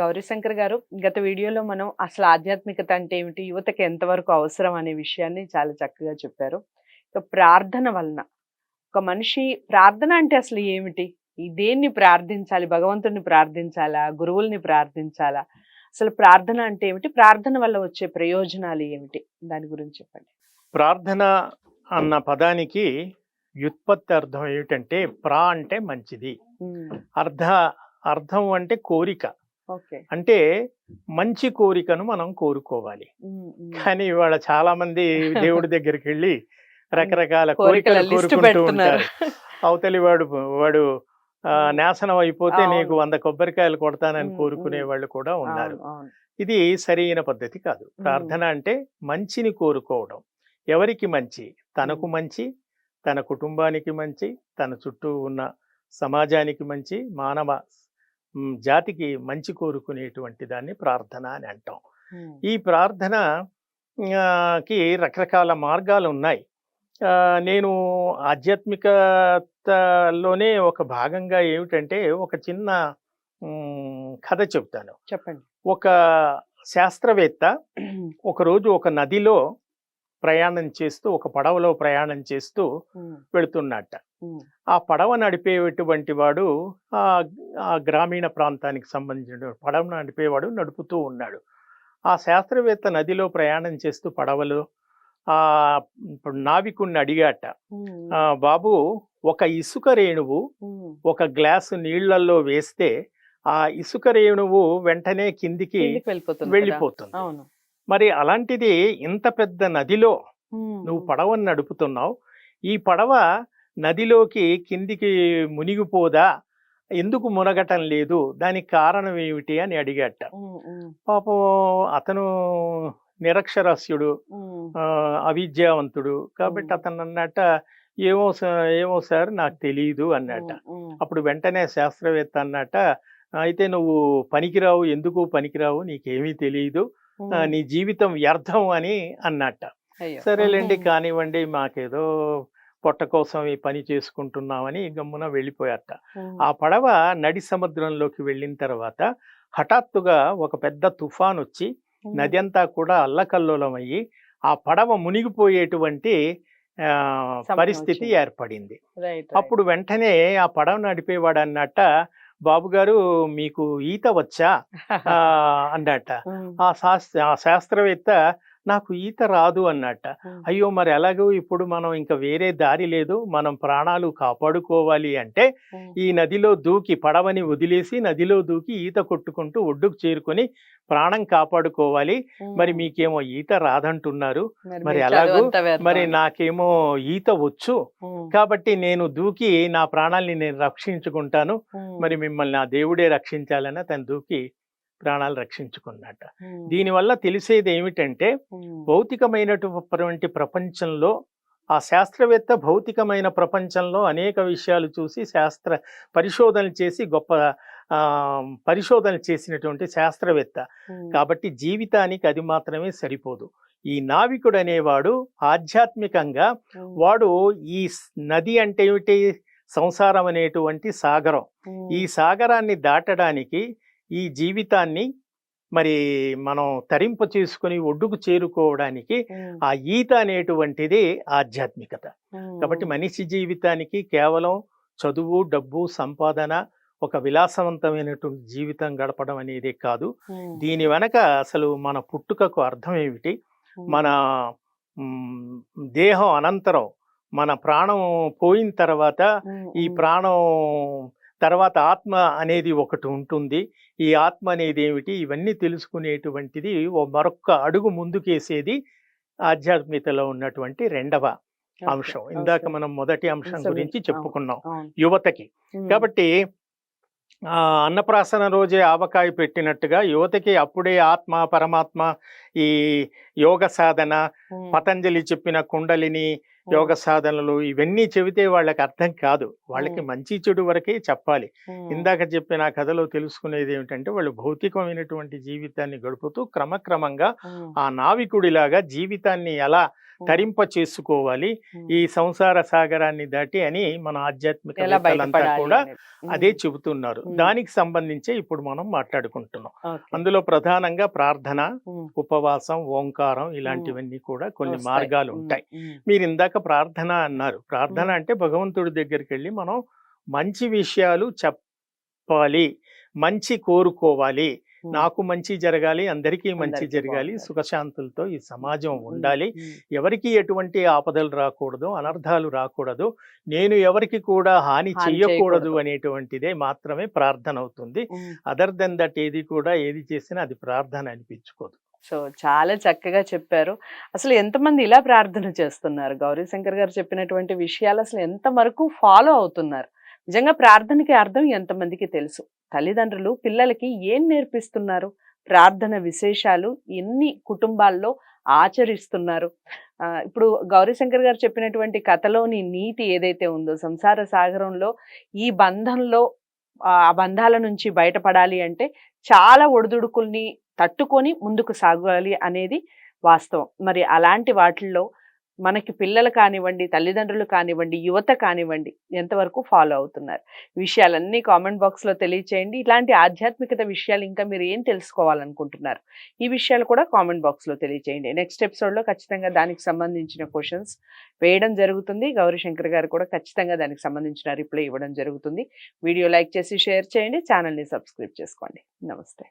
గౌరీశంకర్ గారు గత వీడియోలో మనం అసలు ఆధ్యాత్మికత అంటే ఏమిటి యువతకి ఎంతవరకు అవసరం అనే విషయాన్ని చాలా చక్కగా చెప్పారు. ఇక ప్రార్థన వలన ఒక మనిషి ప్రార్థన అంటే అసలు ఏమిటి? దేన్ని ప్రార్థించాలి భగవంతుడిని ప్రార్థించాలా గురువుల్ని ప్రార్థించాలా? అసలు ప్రార్థన అంటే ఏమిటి? ప్రార్థన వల్ల వచ్చే ప్రయోజనాలు ఏమిటి? దాని గురించి చెప్పండి. ప్రార్థన అన్న పదానికి వ్యుత్పత్తి అర్థం ఏమిటంటే ప్రా అంటే మంచిది. అర్ధ అర్థం అంటే కోరిక. అంటే మంచి కోరికను మనం కోరుకోవాలి. కానీ ఇవాళ చాలా మంది దేవుడి దగ్గరికి వెళ్ళి రకరకాల కోరికల కోరుకుంటూ ఉంటారు. అవతలి వాడు వాడు. నాశనం అయిపోతే. నీకు వంద కొబ్బరికాయలు కొడతానని కోరుకునే. వాళ్ళు కూడా ఉన్నారు. ఇది సరైన పద్ధతి కాదు. ప్రార్థన అంటే మంచిని కోరుకోవడం. ఎవరికి మంచి? తనకు. మంచి తన కుటుంబానికి మంచి తన చుట్టూ ఉన్న సమాజానికి మంచి మానవ జాతికి మంచి కోరుకునేటువంటి దాన్ని ప్రార్థన అని అంటాం. ఈ ప్రార్థన కి రకరకాల మార్గాలు ఉన్నాయి. నేను ఆధ్యాత్మికతలోనే ఒక భాగంగా ఏమిటంటే ఒక చిన్న కథ చెప్తాను చెప్పండి. ఒక శాస్త్రవేత్త ఒకరోజు ఒక నదిలో ప్రయాణం చేస్తూ ఒక పడవలో ప్రయాణం చేస్తూ వెళుతున్నట్ట. ఆ పడవ నడిపేటువంటి వాడు ఆ గ్రామీణ ప్రాంతానికి సంబంధించిన పడవ నడిపేవాడు నడుపుతూ ఉన్నాడు. ఆ శాస్త్రవేత్త నదిలో ప్రయాణం చేస్తూ పడవలో ఆ నావికుణ్ణి అడిగాట. ఉమ్, "ఆ, బాబు ఒక ఇసుక రేణువు. ఒక గ్లాసు నీళ్ళలో వేస్తే ఆ ఇసుక రేణువు వెంటనే కిందికి వెళ్ళిపోతుంది మరి అలాంటిది ఇంత పెద్ద నదిలో నువ్వు. పడవను నడుపుతున్నావు. ఈ పడవ నదిలోకి కిందికి మునిగిపోదా? ఎందుకు మునగటం లేదు? దానికి కారణం ఏమిటి అని అడిగట. పాపం అతను నిరక్షరాస్యుడు అవిద్యావంతుడు కాబట్టి. అతను అన్నట్ట ఏమో ఏమో సార్ నాకు తెలియదు ఉమ్, అప్పుడు వెంటనే శాస్త్రవేత్త అన్నట్ట అయితే నువ్వు పనికిరావు ఎందుకు పనికిరావు? నీకేమీ తెలియదు నీ జీవితం వ్యర్థం అని అన్నట్ట. సరేలేండి కానివ్వండి మాకేదో పొట్ట కోసం ఈ పని చేసుకుంటున్నామని గమ్మున వెళ్ళిపోయారట. ఆ పడవ నడి సముద్రంలోకి వెళ్ళిన తర్వాత హఠాత్తుగా ఒక పెద్ద తుఫాన్ వచ్చి నది అంతా కూడా అల్లకల్లోలం అయ్యి ఆ పడవ మునిగిపోయేటువంటి పరిస్థితి. ఏర్పడింది. అప్పుడు వెంటనే ఆ పడవ నడిపేవాడు అన్నట్ట బాబు గారు మీకు ఈత వచ్చా? అన్నట్ట. ఉమ్, ఆ శాస్త్ర ఆ శాస్త్రవేత్త నాకు ఈత రాదు అన్నట్ట. అయ్యో మరి ఎలాగో ఇప్పుడు మనం ఇంకా వేరే దారి లేదు మనం ప్రాణాలు కాపాడుకోవాలి అంటే ఈ నదిలో దూకి పడవని వదిలేసి నదిలో దూకి ఈత కొట్టుకుంటూ ఒడ్డుకు చేరుకొని ప్రాణం కాపాడుకోవాలి. మరి మీకేమో ఈత రాదంటున్నారు. మరి ఎలాగూ. మరి నాకేమో ఈత వచ్చు. కాబట్టి నేను దూకి నా ప్రాణాల్ని నేను రక్షించుకుంటాను. మరి మిమ్మల్ని నా దేవుడే రక్షించాలని తను దూకి ప్రాణాలు రక్షించుకున్నట్ట. దీనివల్ల తెలిసేది ఏమిటంటే భౌతికమైనటువంటి ప్రపంచంలో ఆ శాస్త్రవేత్త భౌతికమైన ప్రపంచంలో అనేక విషయాలు చూసి శాస్త్ర పరిశోధనలు చేసి గొప్ప పరిశోధనలు చేసినటువంటి శాస్త్రవేత్త. కాబట్టి జీవితానికి అది మాత్రమే సరిపోదు. ఈ నావికుడు అనేవాడు ఆధ్యాత్మికంగా వాడు ఈ నది అంటే ఏమిటి? సంసారం అనేటువంటి సాగరం. ఈ సాగరాన్ని దాటడానికి ఈ జీవితాన్ని మరి మనం తరింప చేసుకుని ఒడ్డుకు చేరుకోవడానికి ఆ ఈత అనేటువంటిది ఆధ్యాత్మికత. కాబట్టి మనిషి జీవితానికి కేవలం చదువు డబ్బు సంపాదన ఒక విలాసవంతమైనటువంటి జీవితం గడపడం అనేది కాదు. దీని వెనక అసలు మన పుట్టుకకు అర్థం ఏమిటి? మన దేహం అనంతరం మన ప్రాణం పోయిన తర్వాత ఈ ప్రాణం తర్వాత ఆత్మ అనేది ఒకటి ఉంటుంది. ఈ ఆత్మ అనేది ఏమిటి? ఇవన్నీ తెలుసుకునేటువంటిది ఓ మరొక్క అడుగు ముందుకేసేది ఆధ్యాత్మికతలో ఉన్నటువంటి రెండవ అంశం. ఇందాక. మనం మొదటి అంశం గురించి. చెప్పుకున్నాం. యువతకి. కాబట్టి ఆ అన్నప్రాసన రోజే ఆవకాయ పెట్టినట్టుగా యువతకి అప్పుడే ఆత్మ పరమాత్మ ఈ యోగ సాధన పతంజలి చెప్పిన కుండలిని యోగ సాధనలు ఇవన్నీ చెబితే వాళ్ళకి అర్థం కాదు. వాళ్ళకి. మంచి చెడు వరకే చెప్పాలి. ఇందాక చెప్పిన కథలో తెలుసుకునేది ఏమిటంటే వాళ్ళు భౌతికమైనటువంటి జీవితాన్ని గడుపుతూ క్రమక్రమంగా ఆ నావికుడిలాగా జీవితాన్ని ఎలా తరింప చేసుకోవాలి. ఈ సంసార సాగరాన్ని దాటి అని మన ఆధ్యాత్మిక కూడా అదే చెబుతున్నారు. దానికి సంబంధించే ఇప్పుడు మనం మాట్లాడుకుంటున్నాం. అందులో ప్రధానంగా ప్రార్థన ఉపవాసం ఓంకారం ఇలాంటివన్నీ కూడా కొన్ని. మార్గాలు ఉంటాయి మీరు ఇందాక ప్రార్థన అన్నారు. ప్రార్థన. అంటే భగవంతుడి దగ్గరికి వెళ్ళి మనం మంచి విషయాలు చెప్పాలి. మంచి కోరుకోవాలి. నాకు మంచి జరగాలి అందరికీ మంచి జరగాలి. సుఖశాంతులతో ఈ సమాజం ఉండాలి. ఎవరికి ఎటువంటి ఆపదలు రాకూడదు అనర్థాలు రాకూడదు. నేను ఎవరికి కూడా హాని చేయకూడదు. అనేటువంటిదే మాత్రమే ప్రార్థన అవుతుంది. అదర్ దెన్ దట్ ఏది కూడా ఏది చేసినా అది ప్రార్థన అనిపించుకోదు. సో చాలా చక్కగా చెప్పారు. అసలు ఎంతమంది ఇలా ప్రార్థన చేస్తున్నారు? గౌరీ శంకర్ గారు చెప్పినటువంటి విషయాలు అసలు ఎంత వరకు ఫాలో అవుతున్నారు? నిజంగా ప్రార్థనకి అర్థం ఎంతమందికి తెలుసు? తల్లిదండ్రులు పిల్లలకి ఏం నేర్పిస్తున్నారు? ప్రార్థన విశేషాలు ఎన్ని కుటుంబాల్లో ఆచరిస్తున్నారు? ఇప్పుడు గౌరీ శంకర్ గారు చెప్పినటువంటి కథలోని నీతి ఏదైతే ఉందో సంసార సాగరంలో ఈ బంధంలో ఆ బంధాల నుంచి బయటపడాలి అంటే చాలా ఒడిదుడుకుల్ని తట్టుకొని ముందుకు సాగాలి అనేది వాస్తవం. మరి అలాంటి వాటిల్లో మనకి పిల్లలు కానివ్వండి తల్లిదండ్రులు కానివ్వండి యువత కానివ్వండి ఎంతవరకు ఫాలో అవుతున్నారు. విషయాలన్నీ కామెంట్ బాక్స్లో తెలియచేయండి. ఇలాంటి ఆధ్యాత్మికత విషయాలు ఇంకా మీరు ఏం తెలుసుకోవాలనుకుంటున్నారు? ఈ విషయాలు కూడా కామెంట్ బాక్స్లో తెలియచేయండి. నెక్స్ట్ ఎపిసోడ్లో ఖచ్చితంగా దానికి సంబంధించిన క్వశ్చన్స్ వేయడం జరుగుతుంది. గౌరీ శంకర్ గారు కూడా ఖచ్చితంగా దానికి సంబంధించిన రిప్లై ఇవ్వడం జరుగుతుంది. వీడియో లైక్ చేసి షేర్ చేయండి. ఛానల్ని సబ్స్క్రైబ్ చేసుకోండి. నమస్తే.